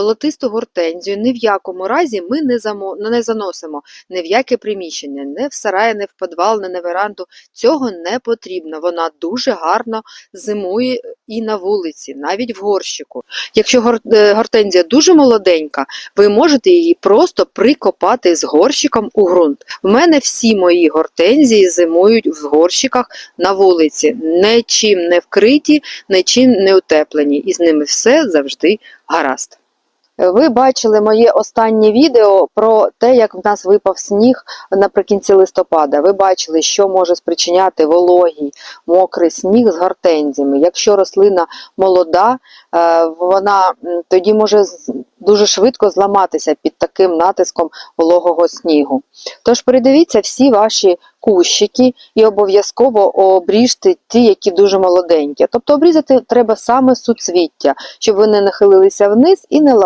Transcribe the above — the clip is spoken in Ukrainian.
волотисту гортензію ні в якому разі ми не, замо... не заносимо ні в яке приміщення, не в сарай, не в підвал, не на веранду. Цього не потрібно. Вона дуже гарно зимує і на вулиці, навіть в горщику. Якщо гор- е, гортензія дуже молоденька, ви можете її просто прикопати з горщиком у ґрунт. В мене всі мої гортензії зимують в горщиках на вулиці, нічим не вкриті, нічим не утеплені, і з ними все завжди гаразд. Ви бачили моє останнє відео про те, як в нас випав сніг наприкінці листопада. Ви бачили, що може спричиняти вологий, мокрий сніг з гортензіями. Якщо рослина молода, е, вона тоді може дуже швидко зламатися під таким натиском вологого снігу. Тож передивіться всі ваші кущики і обов'язково обріжте ті, які дуже молоденькі. Тобто обрізати треба саме суцвіття, щоб вони нахилилися вниз і не ламалися.